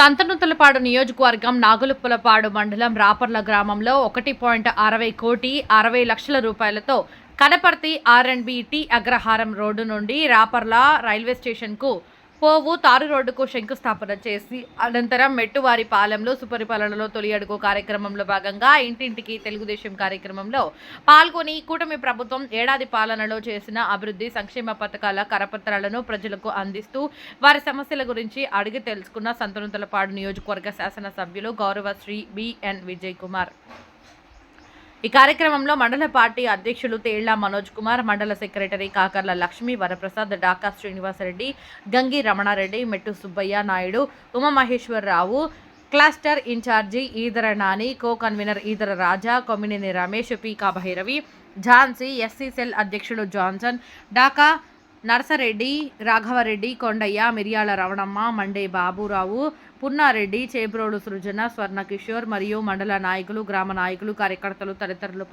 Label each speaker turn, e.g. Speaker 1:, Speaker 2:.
Speaker 1: సంతనుతులపాడు నియోజకవర్గం నాగులుప్పలపాడు మండలం రాపర్ల గ్రామంలో ఒకటి పాయింట్ అరవై కోటి అరవై లక్షల రూపాయలతో Kanaparthi R and B T Agraharam road నుండి రాపర్ల రైల్వే స్టేషన్కు పోవు తారు రోడ్డుకు శంకుస్థాపన చేసి అనంతరం మెట్టువారి పాలెంలో సుపరిపాలనలో తొలి అడుగు కార్యక్రమంలో భాగంగా ఇంటింటికి తెలుగుదేశం కార్యక్రమంలో పాల్గొని కూటమి ప్రభుత్వం ఏడాది పాలనలో చేసిన అభివృద్ధి సంక్షేమ పథకాల కరపత్రాలను ప్రజలకు అందిస్తూ వారి సమస్యల గురించి అడిగి తెలుసుకున్న సంతనుతలపాడు నియోజకవర్గ శాసనసభ్యులు గౌరవ శ్రీ బిఎన్ విజయ్ కుమార్. ఈ కార్యక్రమంలో మండల పార్టీ అధ్యక్షులు తేళ్ళ మనోజ్ కుమార్ మండల secretary Kakarla Lakshmi Varaprasad Daka Srinivasareddy Gangi Ramanareddy Mettu Subbaiah Naidu Umamaheswararao cluster incharge Eedara Nani co convener Eedara Raja Kommineni Ramesh Peeka Bhairavi Jhansi SC cell అధ్యక్షుడు జాన్సన్ డాకా నర్సరెడ్డి రాఘవరెడ్డి కొండయ్య మిరియాల రవణమ్మ మండే బాబురావు పున్నారెడ్డి చేబ్రోలు సృజన స్వర్ణ కిషోర్ మరియు మండల నాయకులు గ్రామ నాయకులు కార్యకర్తలు తదితరులు